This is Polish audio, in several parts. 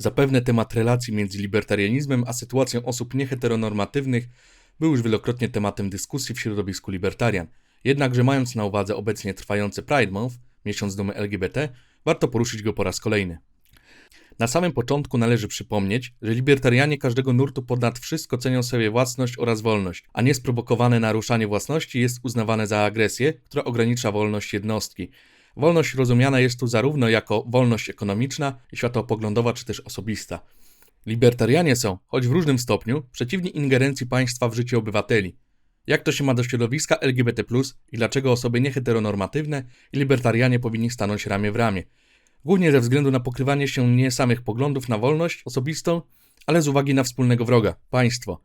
Zapewne temat relacji między libertarianizmem a sytuacją osób nieheteronormatywnych był już wielokrotnie tematem dyskusji w środowisku libertarian. Jednakże mając na uwadze obecnie trwający Pride Month, miesiąc dumy LGBT, warto poruszyć go po raz kolejny. Na samym początku należy przypomnieć, że libertarianie każdego nurtu ponad wszystko cenią sobie własność oraz wolność, a niesprowokowane naruszanie własności jest uznawane za agresję, która ogranicza wolność jednostki. Wolność rozumiana jest tu zarówno jako wolność ekonomiczna, światopoglądowa czy też osobista. Libertarianie są, choć w różnym stopniu, przeciwni ingerencji państwa w życie obywateli. Jak to się ma do środowiska LGBT, i dlaczego osoby nieheteronormatywne i libertarianie powinni stanąć ramię w ramię? Głównie ze względu na pokrywanie się nie samych poglądów na wolność osobistą, ale z uwagi na wspólnego wroga państwo.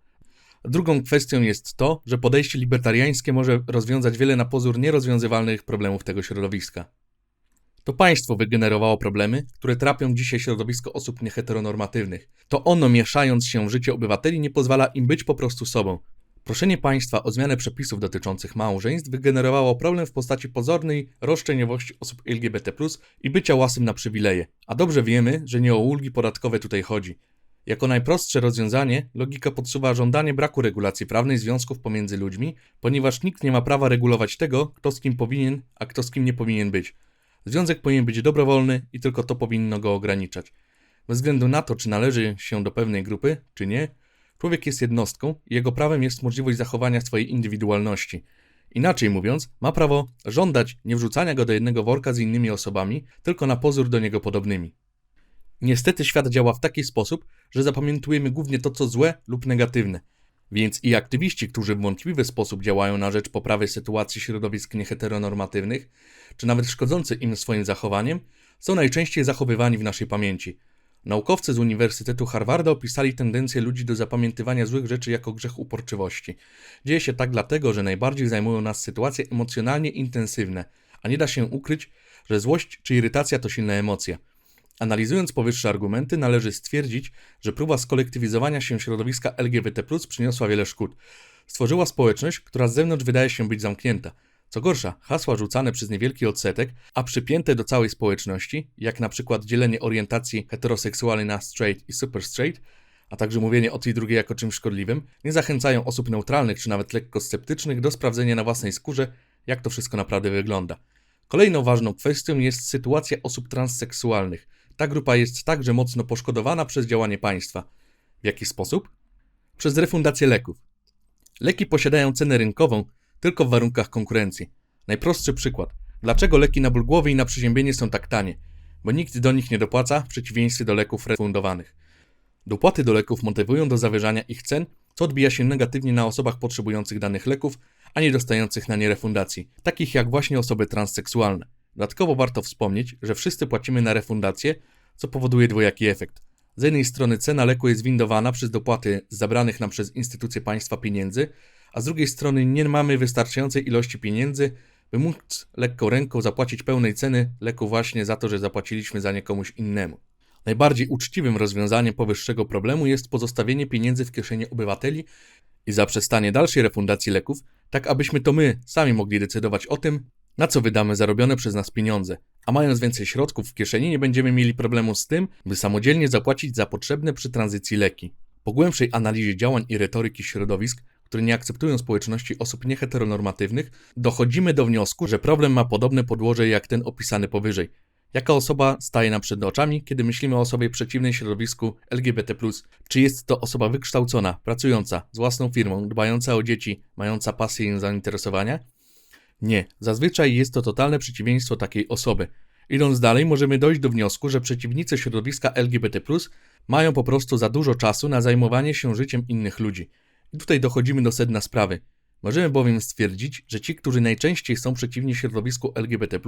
Drugą kwestią jest to, że podejście libertariańskie może rozwiązać wiele na pozór nierozwiązywalnych problemów tego środowiska. To państwo wygenerowało problemy, które trapią dzisiaj środowisko osób nieheteronormatywnych. To ono, mieszając się w życie obywateli, nie pozwala im być po prostu sobą. Proszenie państwa o zmianę przepisów dotyczących małżeństw wygenerowało problem w postaci pozornej roszczeniowości osób LGBT i bycia łasym na przywileje. A dobrze wiemy, że nie o ulgi podatkowe tutaj chodzi. Jako najprostsze rozwiązanie logika podsuwa żądanie braku regulacji prawnej związków pomiędzy ludźmi, ponieważ nikt nie ma prawa regulować tego, kto z kim powinien, a kto z kim nie powinien być. Związek powinien być dobrowolny i tylko to powinno go ograniczać. Bez względu na to, czy należy się do pewnej grupy, czy nie, człowiek jest jednostką i jego prawem jest możliwość zachowania swojej indywidualności. Inaczej mówiąc, ma prawo żądać nie wrzucania go do jednego worka z innymi osobami, tylko na pozór do niego podobnymi. Niestety świat działa w taki sposób, że zapamiętujemy głównie to, co złe lub negatywne. Więc i aktywiści, którzy w wątpliwy sposób działają na rzecz poprawy sytuacji środowisk nieheteronormatywnych, czy nawet szkodzący im swoim zachowaniem, są najczęściej zachowywani w naszej pamięci. Naukowcy z Uniwersytetu Harvarda opisali tendencję ludzi do zapamiętywania złych rzeczy jako grzech uporczywości. Dzieje się tak dlatego, że najbardziej zajmują nas sytuacje emocjonalnie intensywne, a nie da się ukryć, że złość czy irytacja to silne emocje. Analizując powyższe argumenty, należy stwierdzić, że próba skolektywizowania się środowiska LGBT przyniosła wiele szkód. Stworzyła społeczność, która z zewnątrz wydaje się być zamknięta. Co gorsza, hasła rzucane przez niewielki odsetek, a przypięte do całej społeczności, jak na przykład dzielenie orientacji heteroseksualnej na straight i super straight, a także mówienie o tej drugiej jako czymś szkodliwym, nie zachęcają osób neutralnych czy nawet lekko sceptycznych do sprawdzenia na własnej skórze, jak to wszystko naprawdę wygląda. Kolejną ważną kwestią jest sytuacja osób transseksualnych. Ta grupa jest także mocno poszkodowana przez działanie państwa. W jaki sposób? Przez refundację leków. Leki posiadają cenę rynkową tylko w warunkach konkurencji. Najprostszy przykład. Dlaczego leki na ból głowy i na przeziębienie są tak tanie? Bo nikt do nich nie dopłaca w przeciwieństwie do leków refundowanych. Dopłaty do leków motywują do zawyżania ich cen, co odbija się negatywnie na osobach potrzebujących danych leków, a nie dostających na nie refundacji, takich jak właśnie osoby transseksualne. Dodatkowo warto wspomnieć, że wszyscy płacimy na refundację, co powoduje dwojaki efekt. Z jednej strony cena leku jest windowana przez dopłaty zabranych nam przez instytucje państwa pieniędzy, a z drugiej strony nie mamy wystarczającej ilości pieniędzy, by móc lekką ręką zapłacić pełnej ceny leku właśnie za to, że zapłaciliśmy za nie komuś innemu. Najbardziej uczciwym rozwiązaniem powyższego problemu jest pozostawienie pieniędzy w kieszeni obywateli i zaprzestanie dalszej refundacji leków, tak abyśmy to my sami mogli decydować o tym, na co wydamy zarobione przez nas pieniądze, a mając więcej środków w kieszeni nie będziemy mieli problemu z tym, by samodzielnie zapłacić za potrzebne przy tranzycji leki. Po głębszej analizie działań i retoryki środowisk, które nie akceptują społeczności osób nieheteronormatywnych, dochodzimy do wniosku, że problem ma podobne podłoże jak ten opisany powyżej. Jaka osoba staje nam przed oczami, kiedy myślimy o osobie przeciwnej środowisku LGBT? Czy jest to osoba wykształcona, pracująca, z własną firmą, dbająca o dzieci, mająca pasję i zainteresowania? Nie, zazwyczaj jest to totalne przeciwieństwo takiej osoby. Idąc dalej, możemy dojść do wniosku, że przeciwnicy środowiska LGBT mają po prostu za dużo czasu na zajmowanie się życiem innych ludzi. I tutaj dochodzimy do sedna sprawy. Możemy bowiem stwierdzić, że ci, którzy najczęściej są przeciwni środowisku LGBT,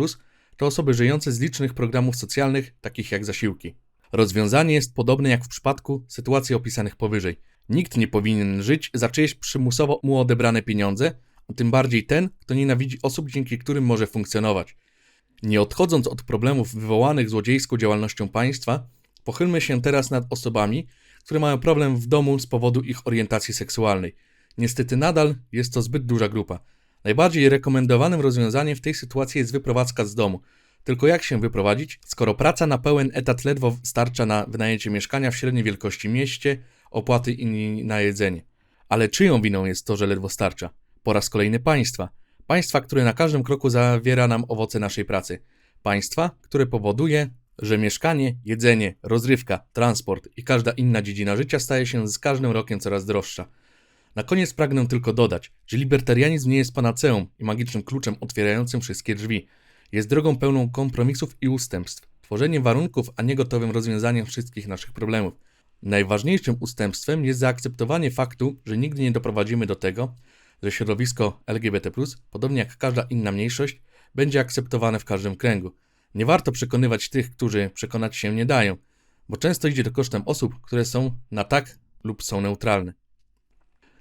to osoby żyjące z licznych programów socjalnych, takich jak zasiłki. Rozwiązanie jest podobne jak w przypadku sytuacji opisanych powyżej. Nikt nie powinien żyć za czyjeś przymusowo mu odebrane pieniądze, tym bardziej ten, kto nienawidzi osób, dzięki którym może funkcjonować. Nie odchodząc od problemów wywołanych złodziejską działalnością państwa, pochylmy się teraz nad osobami, które mają problem w domu z powodu ich orientacji seksualnej. Niestety nadal jest to zbyt duża grupa. Najbardziej rekomendowanym rozwiązaniem w tej sytuacji jest wyprowadzka z domu. Tylko jak się wyprowadzić, skoro praca na pełen etat ledwo starcza na wynajęcie mieszkania w średniej wielkości mieście, opłaty i na jedzenie. Ale czyją winą jest to, że ledwo starcza? Po raz kolejny państwa. Państwa, które na każdym kroku zawiera nam owoce naszej pracy. Państwa, które powoduje, że mieszkanie, jedzenie, rozrywka, transport i każda inna dziedzina życia staje się z każdym rokiem coraz droższa. Na koniec pragnę tylko dodać, że libertarianizm nie jest panaceum i magicznym kluczem otwierającym wszystkie drzwi. Jest drogą pełną kompromisów i ustępstw, tworzeniem warunków, a nie gotowym rozwiązaniem wszystkich naszych problemów. Najważniejszym ustępstwem jest zaakceptowanie faktu, że nigdy nie doprowadzimy do tego, że środowisko LGBT, podobnie jak każda inna mniejszość, będzie akceptowane w każdym kręgu. Nie warto przekonywać tych, którzy przekonać się nie dają, bo często idzie to kosztem osób, które są na tak lub są neutralne.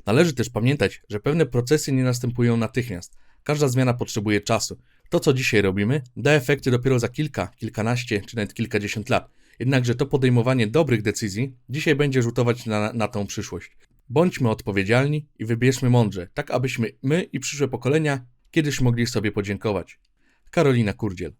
Należy też pamiętać, że pewne procesy nie następują natychmiast. Każda zmiana potrzebuje czasu. To, co dzisiaj robimy, da efekty dopiero za kilka, kilkanaście czy nawet kilkadziesiąt lat. Jednakże to podejmowanie dobrych decyzji dzisiaj będzie rzutować na, na tą przyszłość. Bądźmy odpowiedzialni i wybierzmy mądrze, tak abyśmy my i przyszłe pokolenia kiedyś mogli sobie podziękować. Karolina Kurdziel